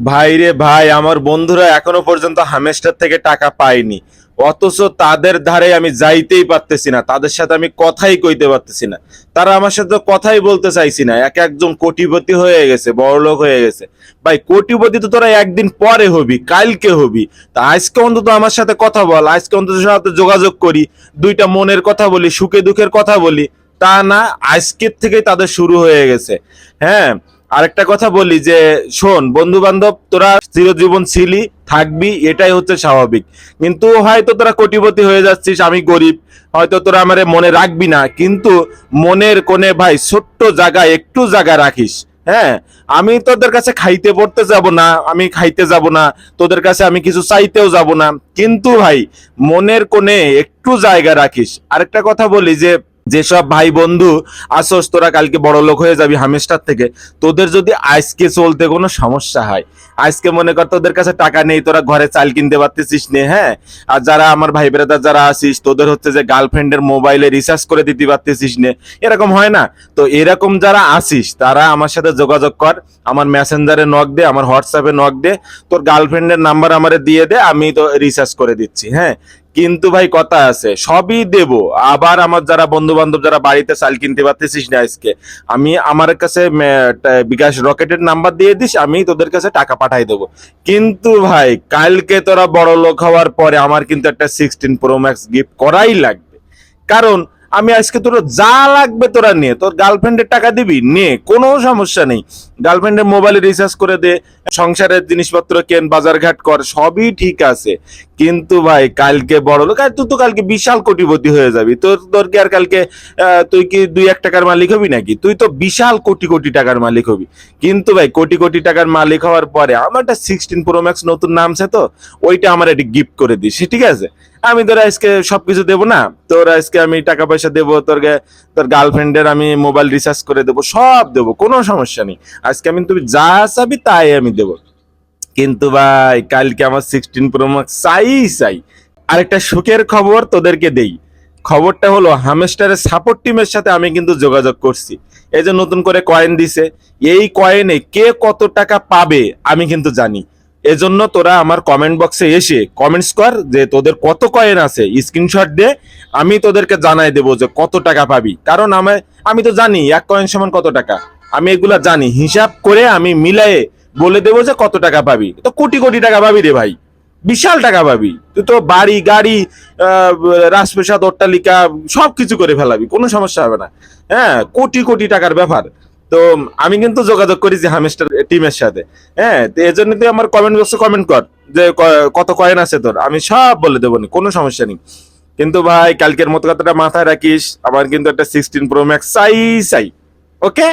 ভাই রে ভাই, আমার বন্ধুরা এখনও পর্যন্ত হামেস্টার থেকে টাকা পায়নি। অথচ তাদের ধারে আমি যাইতেই পারতেছি না, তাদের সাথে আমি কথাই কইতে পারতেছি না। তারা আমার সাথে কথাই বলতে চাইছি না, এক একজন কোটিপতি হয়ে গেছে, বড়লোক হয়ে গেছে। ভাই, কোটিপতি তো তোরা একদিন পরে হবি, কালকে হবি। তা আজকে অন্তত আমার সাথে কথা বল, আজকে অন্তত সাথে যোগাযোগ করি, দুইটা মনের কথা বলি, সুখে দুঃখের কথা বলি। তা না, আজকের থেকেই তাদের শুরু হয়ে গেছে। হ্যাঁ আরেকটা কথা বলি যে, শোন বন্ধু বান্ধব তোরা চিরজীবন ছিলি, থাকবি, এটাই হচ্ছে স্বাভাবিক। কিন্তু হয়তো তোরা কোটিপতি হয়ে যাচ্ছিস, আমি গরিব, হয়তো তোরা আমারে মনে রাখবি না, কিন্তু মনের কোণে ভাই ছোট্ট জায়গায় একটু জায়গা রাখিস হ্যাঁ? আমি তোদের কাছে খাইতে পড়তে যাব না, আমি খাইতে যাব না, তোদের কাছে আমি কিছু চাইতেও যাব না, কিন্তু ভাই মনের কোণে একটু জায়গা রাখিস। আরেকটা কথা বলি যে যেসব ভাই বন্ধু আসোস, তোরা কালকে বড় লোক হয়ে যাবি হামেস্টার থেকে। তোদের যদি আজকে চলতে কোনো সমস্যা হয়, আজকে মনে কর তোদের কাছে টাকা নেই, তোরা ঘরে চাল কিনতে পারতেছিস নে হ্যাঁ? আর যারা আমার ভাই ব্রাদার যারা আসিস, তোদের হচ্ছে যে গার্লফ্রেন্ডের মোবাইলে রিচার্জ করে দিতে পারতেছিস নে। এরকম হয় না। তো এরকম যারা আসিস, তারা আমার সাথে যোগাযোগ কর, আমার মেসেঞ্জারে নক দে, আমার হোয়াটসঅ্যাপে নক দে, তোর গার্লফ্রেন্ডের নাম্বার আমারে দিয়ে দে, আমি তো রিচার্জ করে দিচ্ছি হ্যাঁ? কিন্তু ভাই কথা আছে, সবই দেব। আবার আমার যারা বন্ধু বান্ধব যারা বাড়িতে চাল কিনতে পারতেছিস না আজকে, আমি আমার কাছে বিকাশ রকেটের নাম্বার দিয়ে দিস, আমি তোদের কাছে টাকা পাঠাই দেবো। কিন্তু ভাই, কালকে তোরা বড় লোক হওয়ার পরে আমার কিন্তু একটা সিক্সটিন প্রো ম্যাক্স গিফট করাই লাগবে। কারণ আমি আজকে তোর যা লাগবে তোরা নে, তোর গার্লফ্রেন্ডের টাকা দিবি, নে, কোনো সমস্যা নেই। গার্লফ্রেন্ডের মোবাইলে রিচার্জ করে দে, সংসারের জিনিসপত্র কেন, বাজারঘাট কর, সবই ঠিক আছে। কিন্তু ভাই, কালকে বড় লোক, আর তুই তো কালকে বিশাল কোটিপতি হয়ে যাবি। তোর তোর কি আর কালকে তুই কি দুই এক টাকার মালিক হবি নাকি? তুই তো বিশাল কোটি কোটি টাকার মালিক হবি। কিন্তু ভাই, কোটি কোটি টাকার মালিক হওয়ার পরে আমার একটা সিক্সটিন প্রো ম্যাক্স নতুন নামছে তো, ওইটা আমার একটি গিফট করে দিস, ঠিক আছে? আমি তোর আজকে সবকিছু দেবো না? তোর আজকে আমি টাকা পয়সা দেবো তোর তোর গার্লফ্রেন্ডের আমি মোবাইল রিচার্জ করে দেবো, সব দেবো, কোনো সমস্যা নেই। আজকে আমি, তুমি যা চাবি তাই আমি দেবো। কিন্তু ভাই, কালকে আমার সিক্সটিন প্রো ম্যাক্স চাই চাই। আরেকটা সুখের খবর তোদেরকে দেই। খবরটা হলো হামেস্টারের সাপোর্ট টিমের সাথে আমি কিন্তু যোগাযোগ করছি। এই যে নতুন করে কয়েন দিছে, এই কয়েনে কে কত টাকা পাবে আমি কিন্তু জানি। এজন্য তোরা আমার কমেন্ট বক্সে এসে কমেন্টস কর যে তোদের কত কয়েন আছে। স্ক্রিনশট দে, আমি তোদেরকে জানাই দেবো যে কত টাকা পাবি। কারণ আমি আমি তো জানি, এক কয়েন সমান কত টাকা। আমি এগুলা জানি। হিসাব করে আমি মিলাই বলে দেবো যে কত টাকা পাবি? তো কোটি কোটি টাকা পাবি রে ভাই। বিশাল টাকা পাবি। তুই তো বাড়ি গাড়ি রাজপ্রাসাদ অট্টালিকা সব কিছু করে ফেলাবি কোনো সমস্যা হবে না। হ্যাঁ কোটি কোটি টাকার ব্যাপার। তো আমি কিন্তু যোগাযোগ করেছি হামেস্টার টিমের সাথে। হ্যাঁ তো এই জন্য তুই আমার কমেন্ট বক্সে কমেন্ট কর যে কত কয়েন আছে তোর? আমি সব বলে দেবো নি, কোনো সমস্যা নেই। কিন্তু ভাই কালকের মতো কথাটা মাথায় রাখিস আমার কিন্তু একটা সিক্সটিন প্রো ম্যাক্স চাই চাই। ওকে